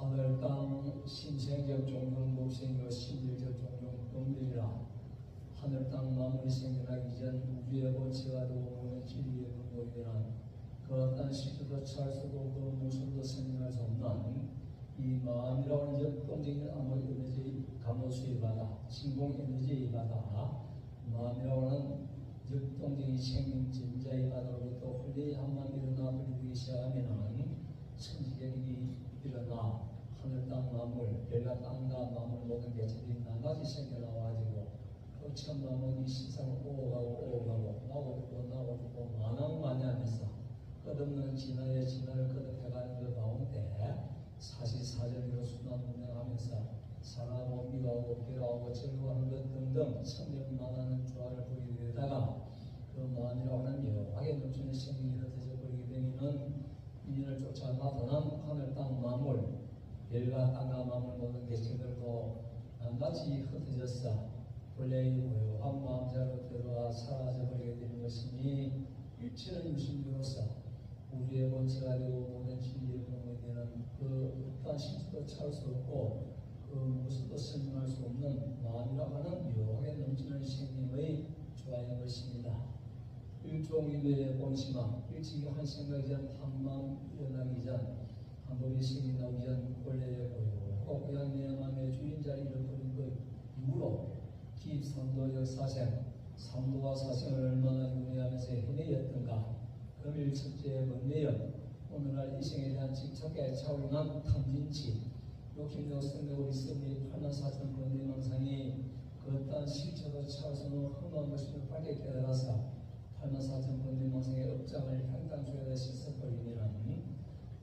하늘 땅 신생적 종종 목생이요 신질적 종종 범들이라. 하늘 땅 만물이 생겨나기 전 우주의 본체가 되고 오는 진리의 근본이란 그 어떤 시주도 찰수고 그 무술도 생각할 수 없는 이 마음이라고 하는 역동적인 암호 에너지 감로수의 바다 진공 에너지의 바다. 마음이라고 하는 역동적인 생명 진자의 바다로부터 홀리 한만 일어나 버리기 시작하면은 천지개력이 일어나 하늘 땅 만물 별과 땅과 개체들이 나가지 생겨나와가지고 그 처음 나오는 이 세상을 오가고 오가고 나오고 나오고 죽고 만왕만야하면서 끝없는 진화의 진화를 거듭해가는 그 가운데 사시사절로 순환 운행하면서 사랑하고 미워하고 괴로워하고 즐거워하는 것 등등 천년 만하는 조화를 보이게 되다가 그 마음이라고 하는 묘하게 넘치는 생명이 흩어져 버리게 되면은 인연을 쫓아 나타난 하늘 땅 만물 별과 땅과 만물 모든 개체들도 낱낱이 흩어졌어 본래의 고요한 마음자로 들어와 사라져 버리게 되는 것이니 일체는 유심으로서 우리의 본체가 되고 모든 진리의 근원이 되는 그 어떠한 실수도 찾을 수 없고 그 무엇도 설명할 수 없는 마음이라고 하는 묘하게 넘치는 생명의 조화인 것입니다. 일종일의 본심아 일찍이 한 생각이 전 한 마음 일어나기 전 한복이 생이 나오기 전 본래의 고요하고 그냥 내 마음의 주인자를 잃어버린 그 이후로 기삼도 역사생 삼도와 사생을 얼마나 윤회하면서 해내었던가 금일 첫째의 번뇌여 오늘날 이생에 대한 집착에 차오르는 탐진치 욕심도 생각으로 있으니 팔만 사천 번뇌 망상이 그 어떠한 실체도 차오르는 험한 것임을 빨리 깨달아서 팔만 사천 번뇌 망상의 업장을 향당주에다 씻어버리면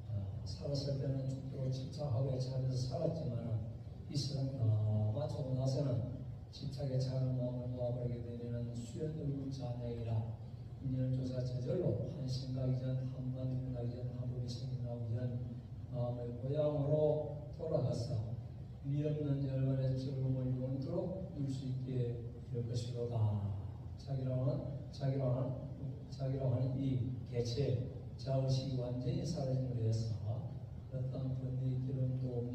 아, 살았을 때는 죽도록 집착하고 차려서 살았지만 이 세상 다 마치고 나서는 집착의 작은 마음을 모아버리게 되면 수연을군 자녀이라 인연을 조사 저절로 한 생각 이 전 한만 일어나기 전 한복이 생겨나오기 전 마음의 고향으로 돌아가서 미없는 열반의 즐거움을 영원토록 누릴 수 있게 될 것이로다. 자기라고 하는 자기라고 하는 이 개체 자의식이 완전히 사라짐으로 해서 어떤 번뇌 기름도